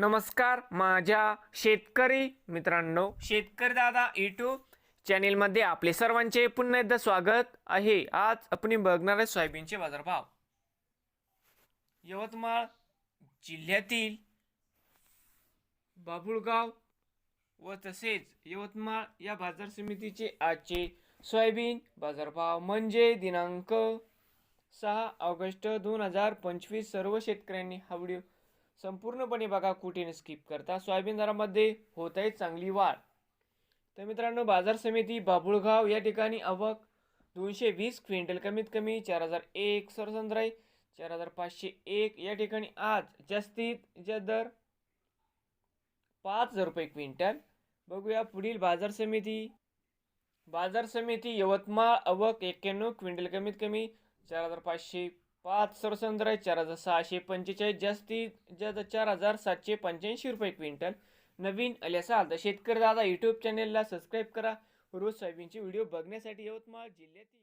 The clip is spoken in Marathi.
नमस्कार माझ्या शेतकरी मित्रांनो शेतकरी दादा यूट्यूब चॅनेलमध्ये आपले सर्वांचे पुन्हा एकदा स्वागत आहे. आज आपण बघणार आहे सोयाबीनचे बाजारभाव. यवतमाळ जिल्ह्यातील बाभुळगाव व तसेच यवतमाळ या बाजार समितीचे आजचे सोयाबीन बाजारभाव म्हणजे दिनांक सहा ऑगस्ट दोन हजार पंचवीस सर्व शेतकऱ्यांनी हा व्हिडिओ संपूर्णपणे बघा कुठे स्किप करता. सोयाबीन दरामध्ये होत आहे चांगली वाढ. तर मित्रांनो बाजार समिती बाभुळगाव या ठिकाणी आवक दोनशे वीस क्विंटल कमीत कमी चार हजार एक सरसंद्राई चार हजार पाचशे एक. या ठिकाणी आज जास्तीत जा दर पाच हजार रुपये क्विंटल. बघूया पुढील बाजार समिती. बाजार समिती यवतमाळ अवक एक्क्याण्णव क्विंटल कमीत कमी चार हजार पाचशे पाच सरसंद्र चार हजार सहाशे पंचेचाळीस जास्तीत जास्त चार हजार सातशे पंच्याऐंशी रुपये क्विंटल. नवीन आले असाल तर शेतकरी दादा यूट्यूब चॅनेलला सबस्क्राईब करा. रोज सोयाबीनचे व्हिडिओ बघण्यासाठी यवतमाळ जिल्ह्यातील